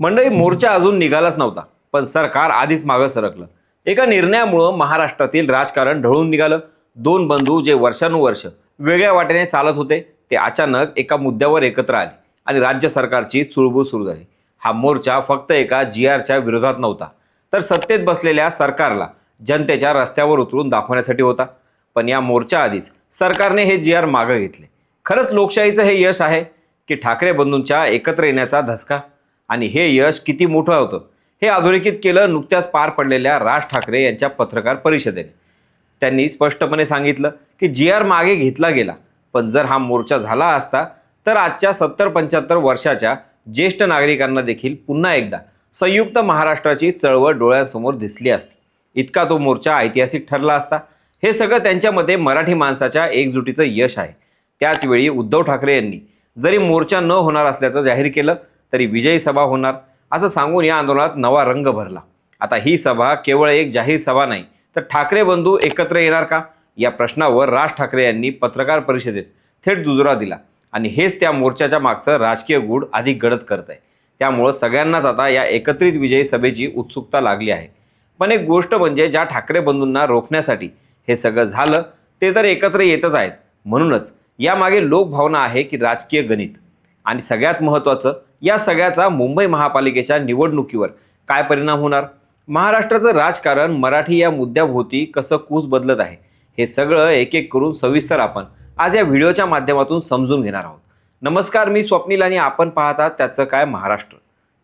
मंडळी मोर्चा अजून निघालाच नव्हता पण सरकार आधीच मागं सरकलं. एका निर्णयामुळं महाराष्ट्रातील राजकारण ढळून निघालं. दोन बंधू जे वर्षानुवर्ष वेगळ्या वाटेने चालत होते ते अचानक एका मुद्द्यावर एकत्र आले आणि राज्य सरकारची चुळबुळ सुरू झाली. हा मोर्चा फक्त एका जी आरच्या विरोधात नव्हता तर सत्तेत बसलेल्या सरकारला जनतेच्या रस्त्यावर उतरून दाखवण्यासाठी होता. पण या मोर्चा आधीच सरकारने हे जी आर मागं घेतले. खरंच लोकशाहीचं हे यश आहे की ठाकरे बंधूंच्या एकत्र येण्याचा धसका? आणि हे यश किती मोठं होतं? हे अधोरेखित केलं नुकत्याच पार पडलेल्या राज ठाकरे यांच्या पत्रकार परिषदेने. त्यांनी स्पष्टपणे सांगितलं की जी आर मागे घेतला गेला पण जर हा मोर्चा झाला असता तर आजच्या सत्तर पंच्याहत्तर वर्षाच्या ज्येष्ठ नागरिकांना देखील पुन्हा एकदा संयुक्त महाराष्ट्राची चळवळ डोळ्यांसमोर दिसली असती. इतका तो मोर्चा ऐतिहासिक ठरला असता. हे सगळं त्यांच्यामध्ये मराठी माणसाच्या एकजुटीचं यश आहे. त्याचवेळी उद्धव ठाकरे यांनी जरी मोर्चा न होणार असल्याचं जाहीर केलं तरी विजयी सभा होणार. असं सांगून या आंदोलनात नवा रंग भरला. आता ही सभा केवळ एक जाहीर सभा नाही तर ठाकरे बंधू एकत्र येणार का? या प्रश्नावर राज ठाकरे यांनी पत्रकार परिषदेत थेट दुजोरा दिला. आणि हेच त्या मोर्चाच्या मागचं राजकीय गूढ अधिक गडद करत आहे. त्यामुळं सगळ्यांनाच आता या एकत्रित विजयी सभेची उत्सुकता लागली आहे. पण एक गोष्ट म्हणजे ज्या ठाकरे बंधूंना रोखण्यासाठी हे सगळं झालं ते तर एकत्र येतच आहेत. म्हणूनच यामागे लोकभावना आहे की राजकीय गणित. आणि सगळ्यात महत्त्वाचं या सगळ्याचा मुंबई महापालिकेच्या निवडणुकीवर काय परिणाम होणार? महाराष्ट्राचं राजकारण मराठी या मुद्द्याभोवती कसं कूस बदलत आहे? हे सगळं एक एक करून सविस्तर आपण आज या व्हिडिओच्या माध्यमातून समजून घेणार आहोत. नमस्कार मी स्वप्नील आणि आपण पाहतात त्याचं काय महाराष्ट्र.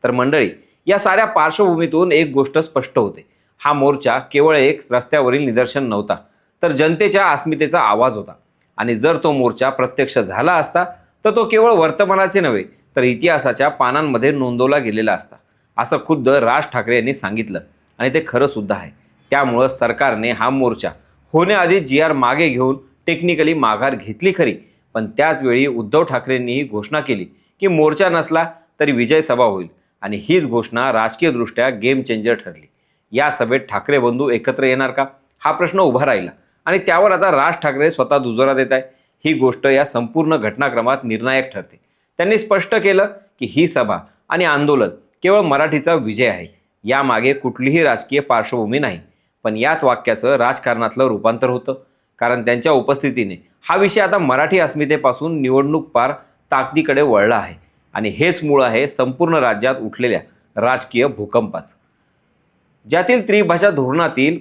तर मंडळी या साऱ्या पार्श्वभूमीतून एक गोष्ट स्पष्ट होते. हा मोर्चा केवळ एक रस्त्यावरील निदर्शन नव्हता तर जनतेच्या अस्मितेचा आवाज होता. आणि जर तो मोर्चा प्रत्यक्ष झाला असता तर तो केवळ वर्तमानाचे नव्हे तर इतिहासाच्या पानांमध्ये नोंदवला गेलेला असता. असं खुद्द राज ठाकरे यांनी सांगितलं. आणि ते खरंसुद्धा आहे. त्यामुळं सरकारने हा मोर्चा होण्याआधी जी आर मागे घेऊन टेक्निकली माघार घेतली खरी. पण त्याचवेळी उद्धव ठाकरेंनी ही घोषणा केली की मोर्चा नसला तरी विजय सभा होईल. आणि हीच घोषणा राजकीयदृष्ट्या गेम चेंजर ठरली. या सभेत ठाकरे बंधू एकत्र येणार का? हा प्रश्न उभा राहिला. आणि त्यावर आता राज ठाकरे स्वतः दुजोरा देत आहे ही गोष्ट या संपूर्ण घटनाक्रमात निर्णायक ठरते. त्यांनी स्पष्ट केलं की ही सभा आणि आंदोलन केवळ मराठीचा विजय आहे. यामागे कुठलीही राजकीय पार्श्वभूमी नाही. पण याच वाक्याचं राजकारणातलं रूपांतर होतं. कारण त्यांच्या उपस्थितीने हा विषय आता मराठी अस्मितेपासून निवडणूक पार ताकदीकडे वळला आहे. आणि हेच मूळ आहे संपूर्ण राज्यात उठलेल्या राजकीय भूकंपाचं. ज्यातील त्रिभाषा धोरणातील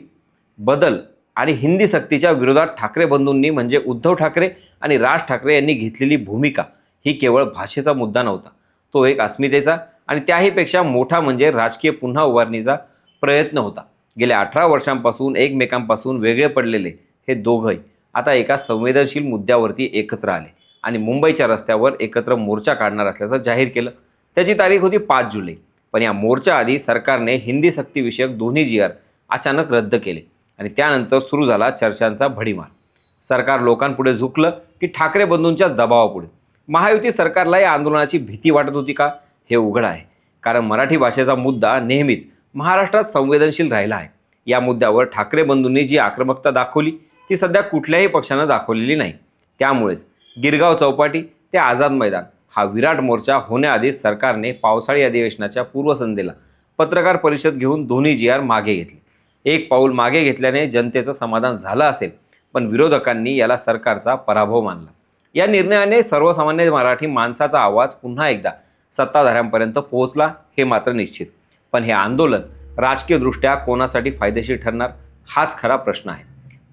बदल आणि हिंदी सक्तीच्या विरोधात ठाकरे बंधूंनी म्हणजे उद्धव ठाकरे आणि राज ठाकरे यांनी घेतलेली भूमिका ही केवळ भाषेचा मुद्दा नव्हता. तो एक अस्मितेचा आणि त्याहीपेक्षा मोठा म्हणजे राजकीय पुन्हा उभारणीचा प्रयत्न होता. गेल्या अठरा वर्षांपासून एकमेकांपासून वेगळे पडलेले हे दोघंही आता एका संवेदनशील मुद्द्यावरती एकत्र आले आणि मुंबईच्या रस्त्यावर एकत्र मोर्चा काढणार असल्याचं जाहीर केलं. त्याची तारीख होती पाच जुलै. पण या मोर्चाआधी सरकारने हिंदी सक्तीविषयक दोन्ही जी आर अचानक रद्द केले आणि त्यानंतर सुरू झाला चर्चांचा भडीमार. सरकार लोकांपुढे झुकलं की ठाकरे बंधूंच्याच दबावापुढे. महायुती सरकारला या आंदोलनाची भीती वाटत होती का? हे उघड आहे. कारण मराठी भाषेचा मुद्दा नेहमीच महाराष्ट्रात संवेदनशील राहिला आहे. या मुद्द्यावर ठाकरे बंधूंनी जी आक्रमकता दाखवली ती सध्या कुठल्याही पक्षानं दाखवलेली नाही. त्यामुळेच गिरगाव चौपाटी ते आझाद मैदान हा विराट मोर्चा होण्याआधी सरकारने पावसाळी अधिवेशनाच्या पूर्वसंध्येला पत्रकार परिषद घेऊन दोन्ही जी आर मागे घेतले. एक पाऊल मागे घेतल्याने जनतेचं समाधान झालं असेल पण विरोधकांनी याला सरकारचा पराभव मानला. या निर्णयाने सर्वसामान्य मराठी माणसाचा आवाज पुन्हा एकदा सत्ताधाऱ्यांपर्यंत पोहोचला हे मात्र निश्चित. पण हे आंदोलन राजकीयदृष्ट्या कोणासाठी फायदेशीर ठरणार हाच खरा प्रश्न आहे.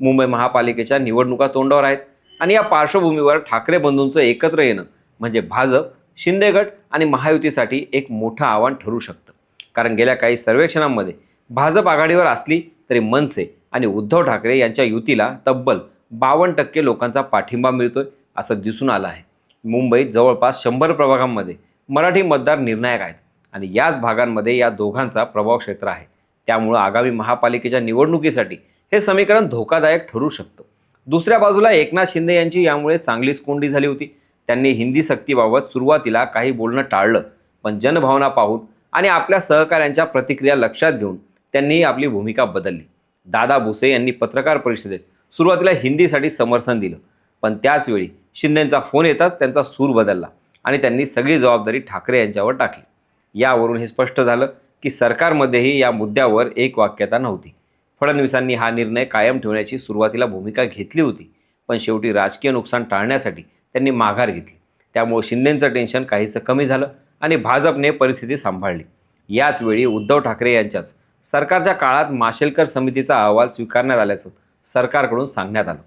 मुंबई महापालिकेच्या निवडणुका तोंडावर आहेत आणि या पार्श्वभूमीवर ठाकरे बंधूंचं एकत्र येणं म्हणजे भाजप शिंदे गट आणि महायुतीसाठी एक मोठं आव्हान ठरू शकतं. कारण गेल्या काही सर्वेक्षणांमध्ये भाजप आघाडीवर असली तरी मनसे आणि उद्धव ठाकरे यांच्या युतीला तब्बल बावन्न टक्के लोकांचा पाठिंबा मिळतोय. असं दिसून आलं आहे. मुंबईत जवळपास शंभर प्रभागांमध्ये मराठी मतदार निर्णायक आहेत आणि याच भागांमध्ये या दोघांचा प्रभाव क्षेत्र आहे. त्यामुळं आगामी महापालिकेच्या निवडणुकीसाठी हे समीकरण धोकादायक ठरू शकतं. दुसऱ्या बाजूला एकनाथ शिंदे यांची यामुळे चांगलीच कोंडी झाली होती. त्यांनी हिंदी सक्तीबाबत सुरुवातीला काही बोलणं टाळलं पण जनभावना पाहून आणि आपल्या सहकाऱ्यांच्या प्रतिक्रिया लक्षात घेऊन त्यांनी आपली भूमिका बदलली. दादा भुसे यांनी पत्रकार परिषदेत सुरुवातीला हिंदीसाठी समर्थन दिलं. पण त्याचवेळी शिंदेंचा फोन येताच त्यांचा सूर बदलला आणि त्यांनी सगळी जबाबदारी ठाकरे यांच्यावर टाकली. यावरून हे स्पष्ट झालं की सरकारमध्येही या मुद्द्यावर एक वाक्यता नव्हती. फडणवीसांनी हा निर्णय कायम ठेवण्याची सुरुवातीला भूमिका घेतली होती पण शेवटी राजकीय नुकसान टाळण्यासाठी त्यांनी माघार घेतली. त्यामुळे शिंदेंचं टेन्शन काहीसं कमी झालं आणि भाजपने परिस्थिती सांभाळली. याचवेळी उद्धव ठाकरे यांच्याच सरकारच्या काळात माशेलकर समितीचा अहवाल स्वीकारण्यात आल्याचं सरकारकडून सांगण्यात आलं.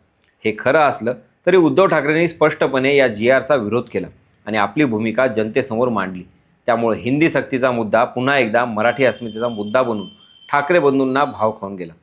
हे खरं असलं तरी उद्धव ठाकरेंनी स्पष्टपणे या जी आरचा विरोध केला आणि आपली भूमिका जनतेसमोर मांडली. त्यामुळे हिंदी सक्तीचा मुद्दा पुन्हा एकदा मराठी अस्मितेचा मुद्दा बनून ठाकरे बंधूंना भाव खाऊन गेला.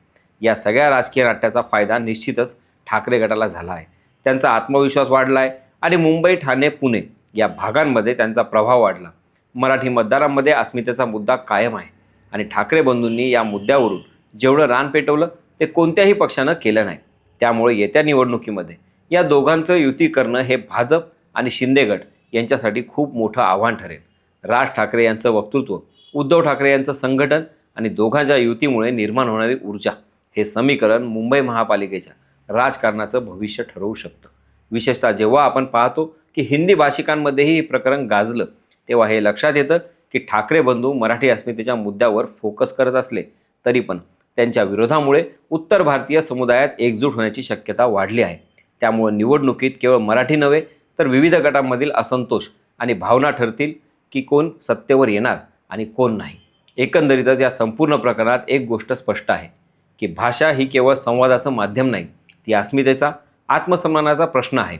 या सगळ्या राजकीय नाट्याचा फायदा निश्चितच ठाकरे गटाला झाला आहे. त्यांचा आत्मविश्वास वाढला आहे आणि मुंबई ठाणे पुणे या भागांमध्ये त्यांचा प्रभाव वाढला. मराठी मतदारांमध्ये अस्मितेचा मुद्दा कायम आहे आणि ठाकरे बंधूंनी या मुद्द्यावरून जेवढं रान पेटवलं ते कोणत्याही पक्षानं केलं नाही. त्यामुळे येत्या निवडणुकीमध्ये या दोघांचं युती करणं हे भाजप आणि शिंदे गट यांच्यासाठी खूप मोठं आव्हान ठरेल. राज ठाकरे यांचं वक्तृत्व उद्धव ठाकरे यांचं संघटन आणि दोघांच्या युतीमुळे निर्माण होणारी ऊर्जा हे समीकरण मुंबई महापालिकेच्या राजकारणाचं भविष्य ठरवू शकतं. विशेषतः जेव्हा आपण पाहतो की हिंदी भाषिकांमध्येही हे प्रकरण गाजलं तेव्हा हे लक्षात येतं की ठाकरे बंधू मराठी अस्मितेच्या मुद्द्यावर फोकस करत असले तरी पण त्यांच्या विरोधामुळे उत्तर भारतीय समुदायात एकजूट होण्याची शक्यता वाढली आहे. त्यामुळे निवडणुकीत केवळ मराठी नव्हे तर विविध गटांमधील असंतोष आणि भावना ठरतील की कोण सत्तेवर येणार आणि कोण नाही. एकंदरीतच या संपूर्ण प्रकरणात एक गोष्ट स्पष्ट आहे की भाषा ही केवळ संवादाचं माध्यम नाही ती अस्मितेचा आत्मसन्मानाचा प्रश्न आहे.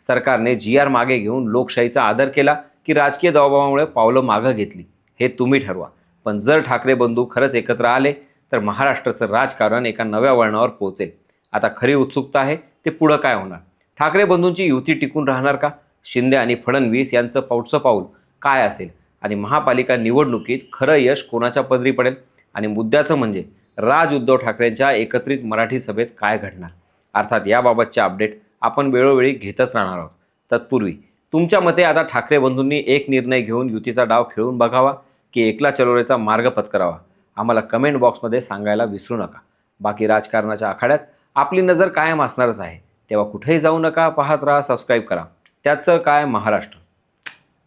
सरकारने जी आर मागे घेऊन लोकशाहीचा आदर केला की राजकीय दबावामुळे पावलं मागं घेतली हे तुम्ही ठरवा. पण जर ठाकरे बंधू खरंच एकत्र आले तर महाराष्ट्राचं राजकारण एका नव्या वळणावर पोहोचेल. आता खरी उत्सुकता आहे ते पुढं काय होणार? ठाकरे बंधूंची युती टिकून राहणार का? शिंदे आणि फडणवीस यांचं पावचं पाऊल काय असेल? आणि महापालिका निवडणुकीत खरं यश कोणाच्या पदरी पडेल? आणि मुद्द्याचं म्हणजे राज उद्धव ठाकरेंच्या एकत्रित मराठी सभेत काय घडणार? अर्थात याबाबतचे अपडेट आपण वेळोवेळी घेतच राहणार आहोत. तत्पूर्वी तुमच्या मते आता ठाकरे बंधूंनी एक निर्णय घेऊन युतीचा डाव खेळून बघावा की एकला चलोरेचा मार्ग पत्करावा? आम्हाला कमेंट बॉक्समध्ये सांगायला विसरू नका. बाकी राजकारणाच्या आखाड्यात आपली नजर कायम असणारच आहे. तेव्हा कुठेही जाऊ नका पाहत राहा सबस्क्राईब करा. त्याचं काय महाराष्ट्र?